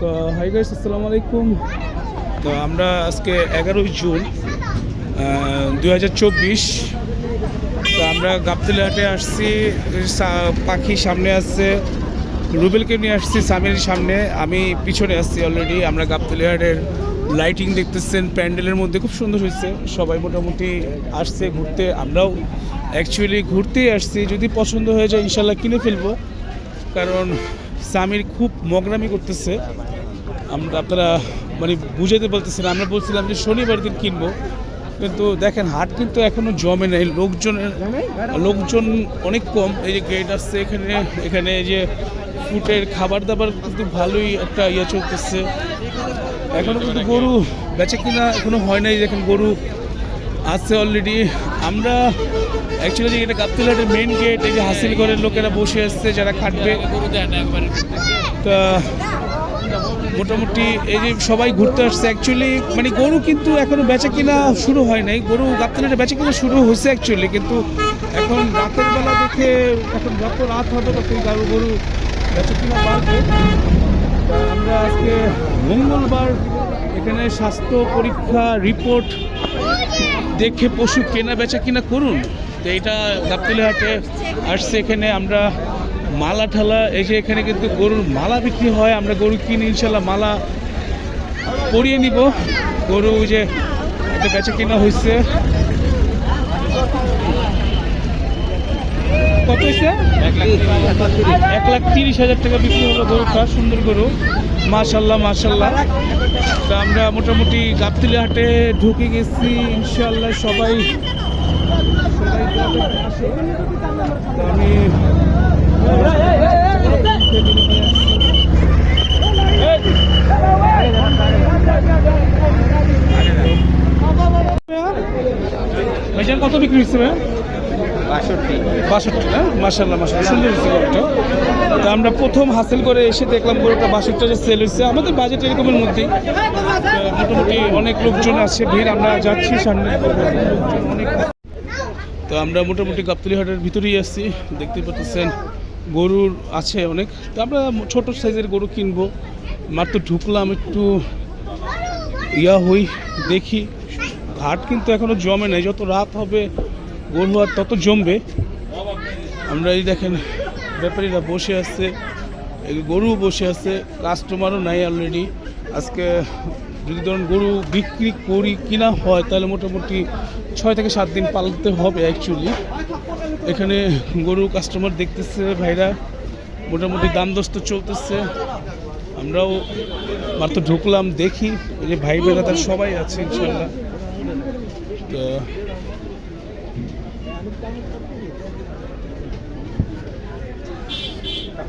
তো hi guys আসসালামু আলাইকুম। তো, আমরা আজকে এগারোই জুন দু হাজার চব্বিশ। তো, আমরা গাবতলিহাটে আসছি পাখি সামনে আসছে রুবেলকে নিয়ে আসছি সামির সামনে। আমি পিছনে আসছি অলরেডি আমরা গাবতলি হাটের লাইটিং দেখতেছেন, প্যান্ডেলের মধ্যে খুব সুন্দর হয়েছে। সবাই মোটামুটি আসছে ঘুরতে, আমরাও অ্যাকচুয়ালি ঘুরতেই আসছি। যদি পছন্দ হয়ে যায়, ইনশাল্লাহ কিনে ফেলব। কারণ সামির খুব মগরামি করতেছে। আমরা আপনারা মানে বুঝাতে বলতেছেন, আমরা বলছিলাম যে শনিবার দিন কিনবো। কিন্তু দেখেন, হাট কিন্তু এখনও জমে নেই। লোকজনের লোকজন অনেক কম। এই যে গেট আসছে, এখানে এখানে যে ফুটের খাবার দাবার কিন্তু ভালোই একটা ইয়ে চলতেছে। এখনও কিন্তু গরু বেচে কিনা এখনও হয় নাই। দেখেন গরু আছে অলরেডি আমরা অ্যাকচুয়ালি এটা গাবতলাটের মেন গেট এই যে হাসিল ঘরের লোকেরা বসে আসছে, যারা খাটবে। তা, মোটামুটি এই যে সবাই ঘুরতে আসছে। অ্যাকচুয়ালি মানে গরু কিন্তু এখনও বেচা কিনা শুরু হয় নাই। গরু গাবতলাটে বেচা কিনা শুরু হয়েছে অ্যাকচুয়ালি কিন্তু এখন রাতের বেলা দেখে এখন যত রাত হবে, ততই গরু গরু বেচা কিনা বাড়বে। আমরা আজকে মঙ্গলবার এখানে স্বাস্থ্য পরীক্ষা রিপোর্ট দেখে পশু কেনা বেচা কিনা করুন। তো এটা গাবতলি হাটে আসছে এখানে আমরা মালা ঠালা এই যে এখানে কিন্তু গরুর মালা বিক্রি হয় আমরা গরু কিনি ইনশাল্লাহ মালা পরিয়ে নিব। গরু ওই যে একটা বেচা কিনা হয়েছে। কত হয়েছে? এক লাখ তিরিশ। হাজার টাকা বিক্রি হলো গরুটা সুন্দর গরু। মাশাল্লাহ মাশাল্লাহ। তা আমরা মোটামুটি গাবতলি হাটে ঢুকে গেছি ইনশাল্লাহ সবাই কত বিক্রি হচ্ছে বাষট্টি। বাষট্টি না মাসাল্লাহ মাসাল্লাহ সুন্দর হয়েছে গরুটা। তো আমরা প্রথম হাসিল করে এসে দেখলাম গরুটা বাষট্টি যে সেল হয়েছে। আমাদের বাজেট এরকমের মধ্যেই। মোটামুটি অনেক লোকজন আছে ভিড় আমরা যাচ্ছি সামনে। লোকজন অনেক তো আমরা মোটামুটি গাবতলি হাটের ভিতরেই আসছি দেখতে পাচ্ছেন গরুর আছে অনেক। তো আমরা ছোট সাইজের গরু কিনবো। মাত্র ঢুকলাম একটু ইয়া হই, দেখি। হাট কিন্তু এখনও জমে নাই। যত রাত হবে, গরু আর তত জমবে। আমরা এই দেখেন ব্যাপারীরা বসে আছে। গরু বসে আছে। কাস্টমারও নাই অলরেডি আজকে যদি ধরুন গরু বিক্রি করি, কিনা হয়, তাহলে মোটামুটি ছয় থেকে সাত দিন পালতে হবে অ্যাকচুয়ালি এখানে গরু কাস্টমার দেখতেছে, ভাইরা, মোটামুটি দাম দস্ত চলতেছে। আমরাও মাত্র ঢুকলাম, দেখি যে ভাই বেড়াদার সবাই আছে, ইনশাল্লাহ। তো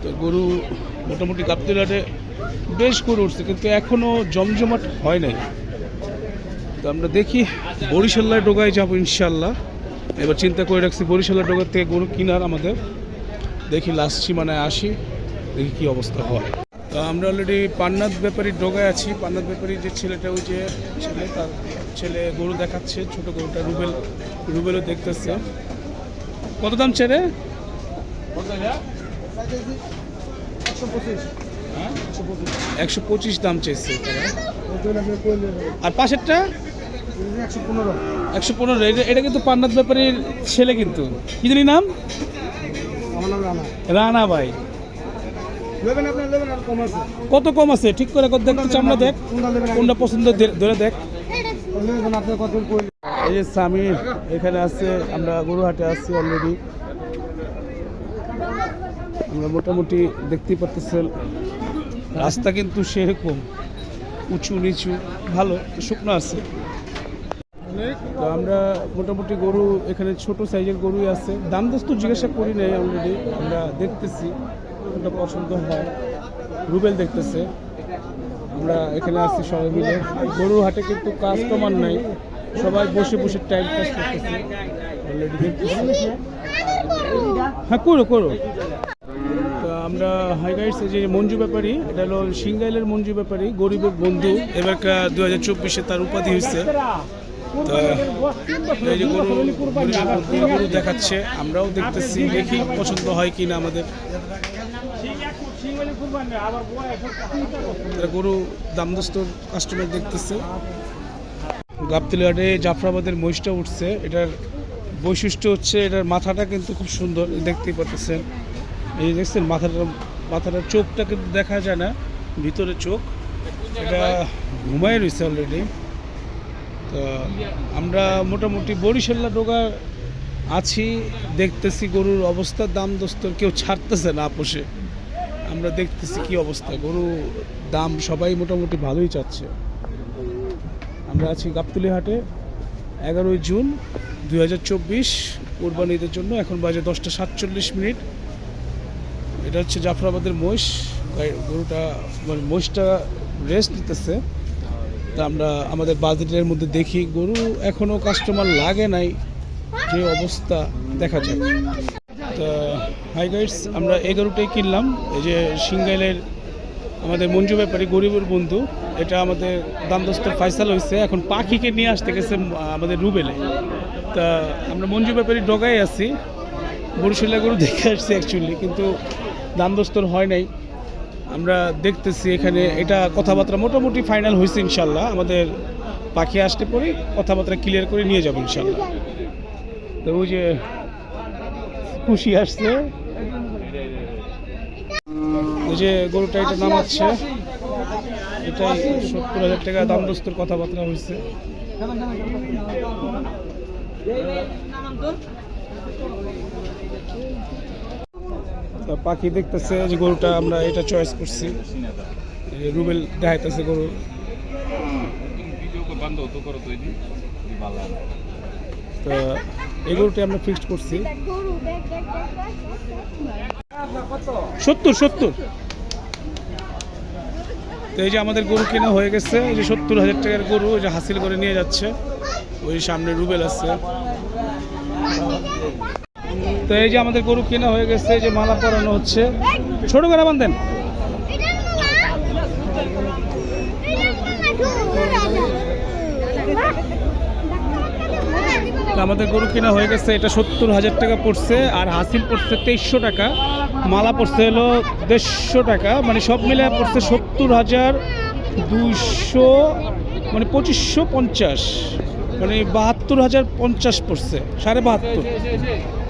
তো গরু মোটামুটি গাবতলাটে বেশ গরু উঠছে, কিন্তু এখনও জমজমাট হয় নাই। তো আমরা দেখি, বরিশাল্লায় ডোগায় যাব ইনশাল্লাহ। এবার চিন্তা করে রাখছি বরিশাল্লার ডোগার থেকে গরু কিনার আমাদের। দেখি লাস্ট সীমানায় আসি, দেখি কি অবস্থা হয়। তো আমরা অলরেডি পান্নাথ ব্যাপারীর ডোগায় আছি। পান্নাথ ব্যাপারী যে ছেলেটা ওই যে ছেলে, তার ছেলে গরু দেখাচ্ছে, ছোট গরুটা রুবেল, রুবেলও দেখতেছে। কত দাম ছেড়ে? একশো পঁচিশ দাম চেয়েছে আর পাশেরটা? একশো পনেরো। এটা কিন্তু পান্নাথ ব্যাপারীর ছেলে কিন্তু। কি জানি নাম? রানা ভাই। কত কম আছে? ঠিক করে কত দেখতে চামড়া দেখ। কোনটা পছন্দ ধরে দেখ। এই যে সামির এখানে আছে, আমরা গরুহাটে আছি অলরেডি আমরা মোটামুটি দেখতেই পারতেছেন। রাস্তা কিন্তু সেরকম, উঁচু নিচু, ভালো, শুকনো আছে। তো আমরা মোটামুটি গরু, এখানে ছোট সাইজের গরুই আছে। দাম দোস্ত জিজ্ঞাসা করি নাই অলরেডি আমরা দেখতেছি কোনটা পছন্দ হয়। রুবেল দেখতেছে, আমরা এখানে আছি সবাই মিলে। গরু হাটে কিন্তু কাস্টমার নাই, সবাই বসে বসে টাইম পাস করতেছে। অলরেডি দেখতেছি। হ্যাঁ করো করো। তো আমরা হাই যে মঞ্জু ব্যাপারী, এটা হলো সিঙ্গাইলের মঞ্জু ব্যাপারী, গরিবের বন্ধু। এবার দু হাজার চব্বিশে তার উপাধি হয়েছে। গরু দেখাচ্ছে, আমরাও দেখতেছি, দেখি পছন্দ হয় কিনা আমাদের। তারা গরু দামদস্তর কাস্টমার দেখতেছে। গাবতলিহাটে জাফরাবাদের মহিষটা উঠছে, এটার বৈশিষ্ট্য হচ্ছে এটার মাথাটা কিন্তু খুব সুন্দর, দেখতেই পাচ্ছেন এই দেখছেন, মাথাটা মাথাটার চোখটা কিন্তু দেখা যায় না, ভিতরে চোখ। এটা ঘুমায় রয়েছে অলরেডি তো আমরা মোটামুটি বরিশাল্লা ডোগা আছি, দেখতেছি গরুর অবস্থার দাম দোস্তর কেউ ছাড়তেছে না আপোষে। আমরা দেখতেছি কি অবস্থা, গরু দাম সবাই মোটামুটি ভালোই চাচ্ছে। আমরা আছি গাবতলি হাটে, এগারোই জুন দুই হাজার চব্বিশ, কোরবানিদের জন্য এখন বাজে দশটা সাতচল্লিশ মিনিট। এটা হচ্ছে জাফরাবাদের মহিষ। গরুটা মানে মহিষটা রেস্ট নিতেছে তা আমরা আমাদের বাজেটের মধ্যে দেখি, গরু এখনও কাস্টমার লাগে নাই, যে অবস্থা দেখা যায়। তা হাই গাইডস আমরা এই গরুটাই কিনলাম। এই যে সিঙ্গাইলের আমাদের মঞ্জু ব্যাপারী গরিবের বন্ধু, এটা আমাদের দামদস্তর ফাইসাল হয়েছে এখন পাখিকে নিয়ে আসতে গেছে আমাদের রুবেলে। তা আমরা মঞ্জু ব্যাপারী ডগাই আছি। বরিশালের গরু দেখে আসছি অ্যাকচুয়ালি কিন্তু দামদস্তর হয় নাই। আমরা দেখতেছি এখানে এটা কথাবার্তা মোটামুটি ফাইনাল হয়েছে ইনশাল্লাহ। আমাদের পাখি আসতে পরে কথাবার্তা ক্লিয়ার করে নিয়ে যাব ইনশাল্লাহ। তো ওই যে খুশি আসছে। ওই যে গরুটা এটা নামাচ্ছে। এটাই সত্তর হাজার টাকা দাম দস্তর কথাবার্তা হয়েছে। তো পাখি দেখতেছে যে গরুটা আমরা এটা চয়েস করছি। রুবেল দেখাইতেছে গরু। তো এই গরুটি আমরা ফিক্সড করছি। সত্তর সত্তর। তো এই যে আমাদের গরু কেনা হয়ে গেছে, এই যে সত্তর হাজার টাকার গরু, এই যে হাসিল করে নিয়ে যাচ্ছে। ওই সামনে রুবেল আছে। তো এই যে আমাদের গরু কেনা হয়ে গেছে যে মালা পরানো হচ্ছে। ছোট করে বান্ধেন আমাদের গরু কেনা হয়ে গেছে, এটা সত্তর হাজার টাকা পড়ছে, আর হাসিল পড়ছে তেইশশো টাকা, মালা পড়ছে হলো দেড়শো টাকা মানে সব মিলে পড়ছে সত্তর হাজার দুইশো মানে পঁচিশশো পঞ্চাশ মানে বাহাত্তর হাজার পঞ্চাশ পড়ছে, সাড়ে বাহাত্তর।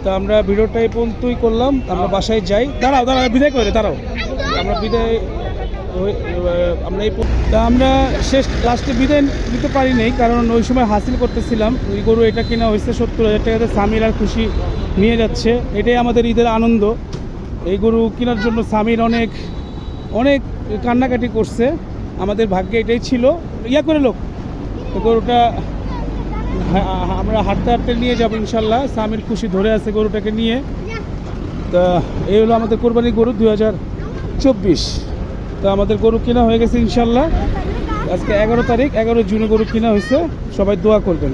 তো আমরা ভিডিওটা এই পর্যন্তই করলাম। আমরা বাসায় যাই। দাঁড়াও দাঁড়াও, বিদায় করে, দাঁড়াও। আমরা বিদায় আমরা এই তা আমরা শেষ, লাস্টে বিদায় নিতে পারি নাই, কারণ ওই সময় হাসিল করতেছিলাম। ওই গরু এটা কেনা হয়েছে সত্তর হাজার টাকাতে সামির আর খুশি নিয়ে যাচ্ছে। এটাই আমাদের ঈদের আনন্দ। এই গরু কেনার জন্য সামির অনেক অনেক কান্নাকাটি করছে। আমাদের ভাগ্যে এটাই ছিল। ইয়া করে লোক গরুটা আমরা হাঁটতে হাঁটতে নিয়ে যাব ইনশাল্লাহ। স্বামীর খুশি ধরে আছে গরুটাকে নিয়ে। তা, এই হলো আমাদের কোরবানি গরু দু হাজার চব্বিশ। তা, আমাদের গরু কেনা হয়ে গেছে ইনশাল্লাহ। আজকে এগারো তারিখ, এগারো জুনে গরু কেনা হয়েছে। সবাই দোয়া করবেন।